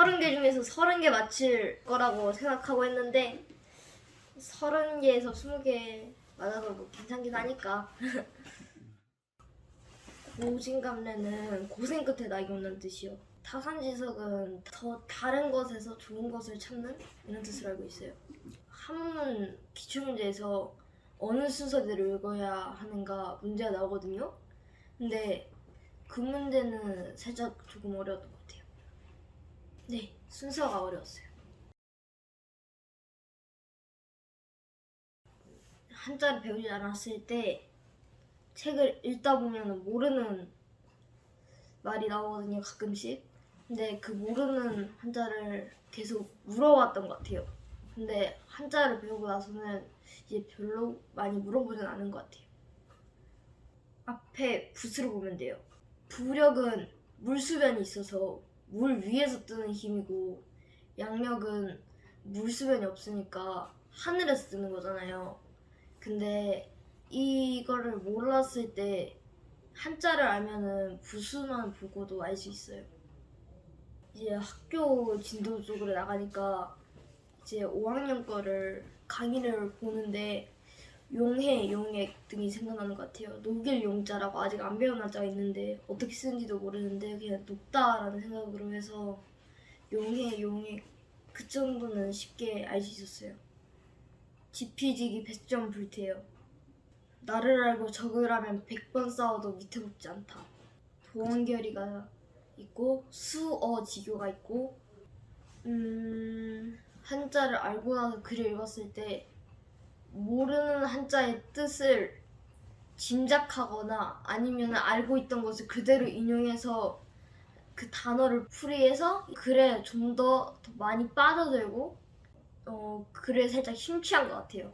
서른 개 중에서 서른 개 맞힐 거라고 생각하고 했는데 서른 개에서 스무 개 맞아서 뭐 괜찮긴 하니까 고진감래는 고생 끝에 낙이 오는 뜻이요. 타산지석은 더 다른 것에서 좋은 것을 찾는 이런 뜻을 알고 있어요. 한문 기출문제에서 어느 순서대로 읽어야 하는가 문제가 나오거든요. 근데 그 문제는 살짝 조금 어려웠던 것 같아요. 네, 순서가 어려웠어요. 한자를 배우지 않았을 때 책을 읽다 보면 모르는 말이 나오거든요, 가끔씩. 근데 그 모르는 한자를 계속 물어봤던 것 같아요. 근데 한자를 배우고 나서는 이제 별로 많이 물어보진 않은 것 같아요. 앞에 붓으로 보면 돼요. 부력은 물수변이 있어서 물 위에서 뜨는 힘이고 양력은 물수변이 없으니까 하늘에서 뜨는 거잖아요. 근데 이거를 몰랐을 때 한자를 알면은 부수만 보고도 알 수 있어요. 이제 학교 진도 쪽으로 나가니까 이제 5학년 거를 강의를 보는데 용해, 용액 등이 생각나는 것 같아요. 녹일 용자라고 아직 안 배운 한자가 있는데 어떻게 쓰는지도 모르는데 그냥 녹다라는 생각으로 해서 용해, 용액 그 정도는 쉽게 알 수 있었어요. 지피지기 배점 불태요. 나를 알고 하면 100번 싸워도 위태롭지 않다. 도원결이가 있고 수어지교가 있고 음 한자를 알고 나서 글을 읽었을 때 모르는 한자의 뜻을 짐작하거나 아니면 알고 있던 것을 그대로 인용해서 그 단어를 풀이해서 글에 좀 더 많이 빠져들고 어 글에 살짝 심취한 것 같아요.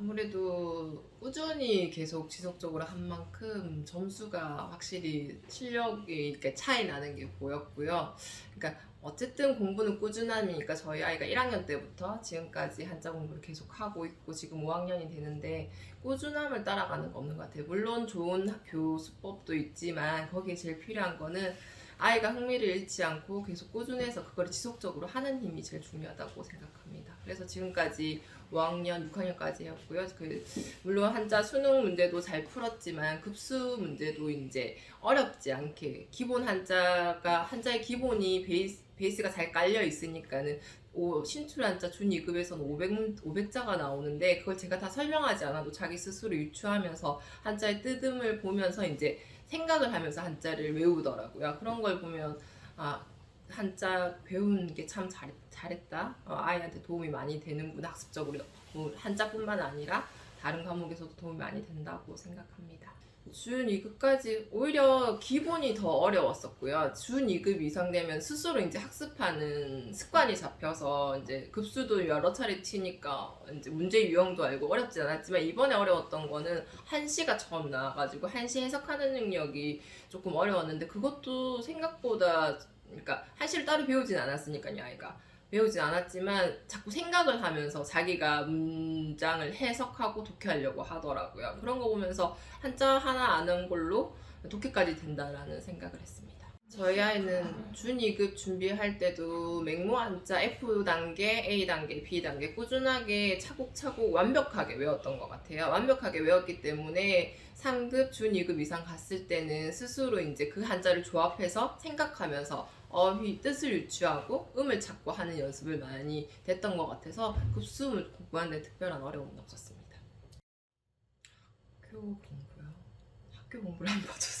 아무래도 꾸준히 계속 지속적으로 한 만큼 점수가 확실히 실력이 이렇게 차이 나는 게 보였고요. 그러니까 어쨌든 공부는 꾸준함이니까 저희 아이가 1학년 때부터 지금까지 한자 공부를 계속 하고 있고 지금 5학년이 되는데 꾸준함을 따라가는 거 없는 것 같아요. 물론 좋은 교수법도 있지만 거기에 제일 필요한 거는 아이가 흥미를 잃지 않고 계속 꾸준해서 그걸 지속적으로 하는 힘이 제일 중요하다고 생각합니다. 그래서 지금까지 5학년, 6학년까지 했고요. 그 물론 한자 수능 문제도 잘 풀었지만 급수 문제도 이제 어렵지 않게 기본 한자가 한자의 기본이 베이스, 베이스가 잘 깔려 있으니까는 오, 신출 한자 준 2급에서는 500, 500자가 나오는데 그걸 제가 다 설명하지 않아도 자기 스스로 유추하면서 한자의 뜨듬을 보면서 이제 생각을 하면서 한자를 외우더라고요. 그런 걸 보면 아 한자 배우는 게참 잘, 잘했다. 어, 아이한테 도움이 많이 되는구나 학습적으로 뭐 한자뿐만 아니라 다른 과목에서도 도움이 많이 된다고 생각합니다. 준 2급까지 오히려 기본이 더 어려웠었고요. 준 2급 이상 되면 스스로 이제 학습하는 습관이 잡혀서 이제 급수도 여러 차례 치니까 이제 문제 유형도 알고 어렵지 않았지만 이번에 어려웠던 거는 한시가 처음 나와가지고 한시 해석하는 능력이 조금 어려웠는데 그것도 생각보다 그러니까 한시를 따로 배우진 않았으니까요 아이가 배우진 않았지만 자꾸 생각을 하면서 자기가 문장을 해석하고 독해하려고 하더라고요. 그런 거 보면서 한자 하나 아는 걸로 독해까지 된다라는 생각을 했습니다. 저희 아이는 준 2급 준비할 때도 맹모 한자 F 단계, A 단계, B 단계 꾸준하게 차곡차곡 완벽하게 외웠던 것 같아요. 완벽하게 외웠기 때문에 3급 준 2급 이상 갔을 때는 스스로 이제 그 한자를 조합해서 생각하면서 어휘 뜻을 유추하고 음을 찾고 하는 연습을 많이 됐던 것 같아서 급수를 공부하는 데 특별한 어려움은 없었습니다. 학교 공부요? 학교 공부를 안 봐줘서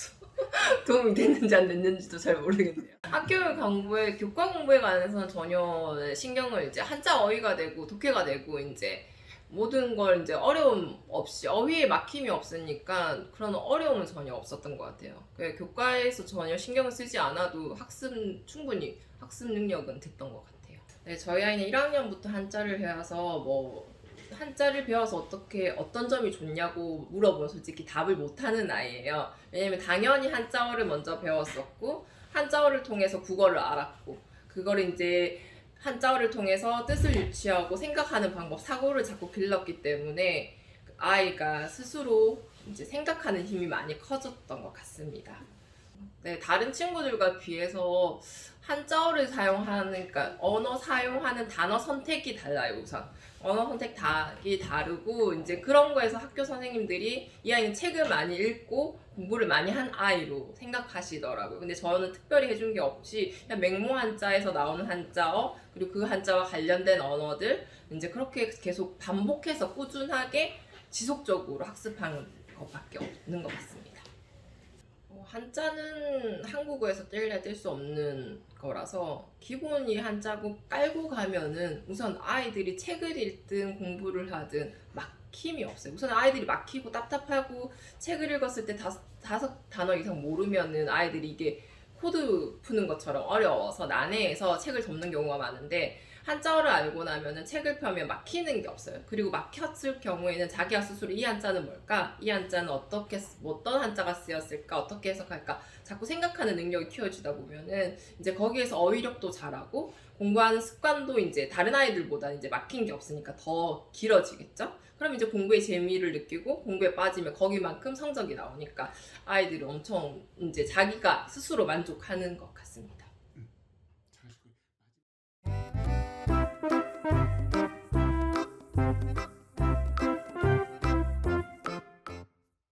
도움이 됐는지 안 됐는지도 잘 모르겠네요. 학교 공부에 교과 공부에 관해서는 전혀 신경을 이제 한자 어휘가 되고 독해가 되고 이제 모든 걸 이제 어려움 없이 어휘에 막힘이 없으니까 그런 어려움은 전혀 없었던 것 같아요. 그 교과에서 전혀 신경을 쓰지 않아도 학습 충분히 학습 능력은 됐던 것 같아요. 네, 저희 아이는 1학년부터 한자를 배워서 뭐 한자를 배워서 어떻게 어떤 점이 좋냐고 물어보면 솔직히 답을 못하는 아이예요. 왜냐면 당연히 한자어를 먼저 배웠었고 한자어를 통해서 국어를 알았고 그걸 이제 한자어를 통해서 뜻을 유치하고 생각하는 방법, 사고를 자꾸 길렀기 때문에 아이가 스스로 이제 생각하는 힘이 많이 커졌던 것 같습니다. 네, 다른 친구들과 비해서 한자어를 사용하는, 그러니까 언어 사용하는 단어 선택이 달라요, 우선. 언어 선택이 다르고, 이제 그런 거에서 학교 선생님들이 이 아이는 책을 많이 읽고 공부를 많이 한 아이로 생각하시더라고요. 근데 저는 특별히 해준 게 없이 그냥 맹모 한자에서 나오는 한자어, 그리고 그 한자와 관련된 언어들, 이제 그렇게 계속 반복해서 꾸준하게 지속적으로 학습하는 것밖에 없는 것 같습니다. 어, 한자는 한국어에서 뗄래야 뗄수 없는 거라서 기본이 한자고 깔고 가면은 우선 아이들이 책을 읽든 공부를 하든 막힘이 없어요. 우선 아이들이 막히고 답답하고 책을 읽었을 때 다섯, 다섯 단어 이상 모르면은 아이들이 이게 코드 푸는 것처럼 어려워서 난해해서 책을 접는 경우가 많은데 한자어를 알고 나면은 책을 펴면 막히는 게 없어요. 그리고 막혔을 경우에는 자기가 스스로 이 한자는 뭘까? 이 한자는 어떻게 쓰- 어떤 한자가 쓰였을까? 어떻게 해석할까? 자꾸 생각하는 능력이 키워지다 보면은 이제 거기에서 어휘력도 잘하고 공부하는 습관도 이제 다른 아이들보다 이제 막힌 게 없으니까 더 길어지겠죠? 그럼 이제 공부에 재미를 느끼고 공부에 빠지면 거기만큼 성적이 나오니까 아이들이 엄청 이제 자기가 스스로 만족하는 것 같습니다.